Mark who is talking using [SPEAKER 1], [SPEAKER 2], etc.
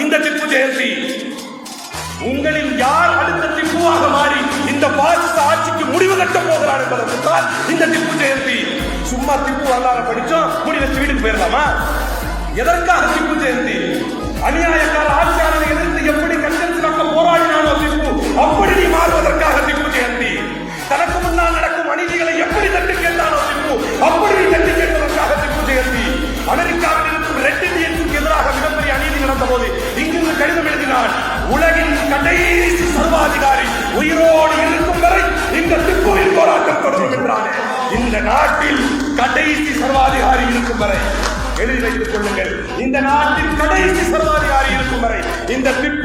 [SPEAKER 1] இந்த திப்பு ஜெயந்தி. உங்களில் யார் அடுத்த திப்புவாக மாறி இந்த பாசிச ஆட்சிக்கு முடிவு கட்ட போகிறார் என்பதற்குத்தான் இந்த திப்பு ஜெயந்தி சும்மா திப்பு வரலாறு படிச்சோம் முடிவு வீட்டுக்கு போயிடலாமா எதற்காக திப்பு ஜெயந்தி? அநியாயம் இங்கிருந்து கடிதம் எழுதினார். உலகின் கடைசி சர்வாதிகாரி உயிரோடு இருக்கும் வரை இந்த திப்புவின் போராட்டம் தொடரும் என்றார் இந்த நாட்டில் கடைசி சர்வாதிகாரி இருக்கும் வரை. எழுதி வைத்துக் கொள்ளுங்கள். இந்த நாட்டின் கடைசி சர்வாதிகாரி இருக்கும் வரை. இந்த திப்பு